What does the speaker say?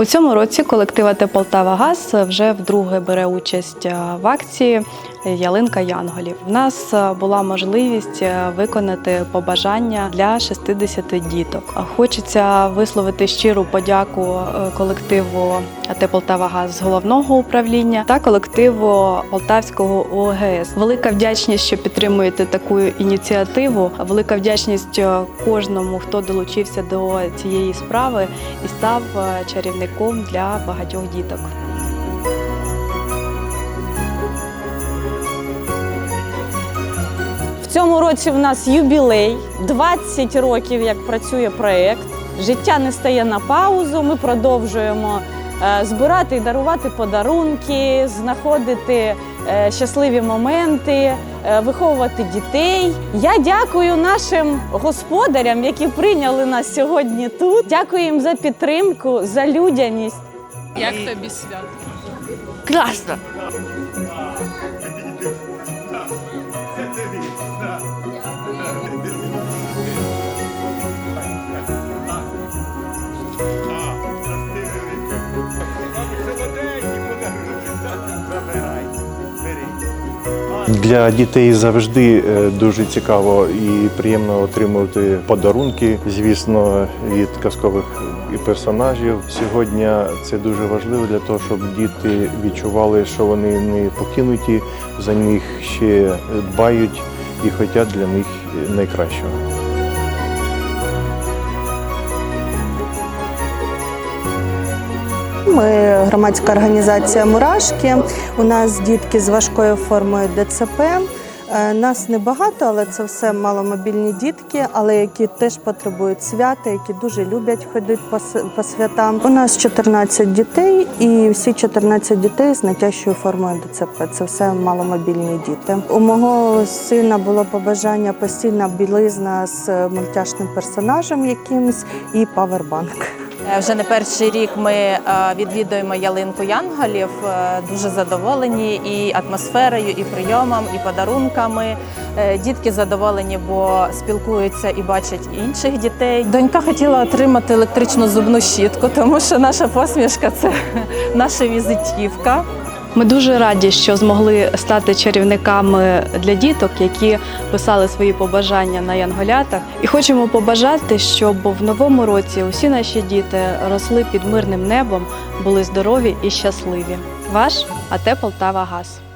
У цьому році колектив АТ Полтава Газ вже вдруге бере участь е, в акції Ялинка Янголів. У нас е, була можливість е, виконати побажання для 60 діток. Хочеться висловити щиру подяку колективу Полтава Газ з головного управління та колективу Полтавського ОГС. Велика вдячність, що підтримуєте таку ініціативу. Велика вдячність кожному, хто долучився до цієї справи і став е, чарівником для багатьох діток. В цьому році в нас юбілей 20 років, як працює проєкт. Життя не стає на паузу. Ми продовжуємо е, збирати і дарувати подарунки, знаходити е, щасливі моменти, виховувати дітей. Я дякую нашим господарям, які прийняли нас сьогодні тут. Дякую їм за підтримку, за людяність. Як тобі свято? Класно. Для дітей завжди е, дуже цікаво і приємно отримувати подарунки, звісно, від казкових персонажів. Сьогодні це дуже важливо для того, щоб діти відчували, що вони не покинуті, за них ще дбають і хочуть для них найкращого. Ми громадська організація Мурашки. У нас дітки з важкою формою ДЦП. Е, Нас небагато, але це все маломобільні дітки, але які теж потребують свята, які дуже люблять ходити по, святам. У нас 14 дітей, і всі 14 дітей з найтяжчою формою ДЦП. Це все маломобільні діти. У мого сина було побажання постільна білизна з мультяшним персонажем якимсь і павербанк. Е, Вже не перший рік ми е, відвідуємо ялинку янголів. Е, Дуже задоволені і атмосферою, і прийомом, і подарунками. Дітки задоволені, бо спілкуються і бачать інших дітей. Донька хотіла отримати електричну зубну щітку, тому що наша посмішка це наша візитівка. Ми дуже раді, що змогли стати чарівниками для діток, які писали свої побажання на янголятах. І хочемо побажати, щоб в новому році усі наші діти росли під мирним небом, були здорові і щасливі. Ваш АТ Полтава Газ.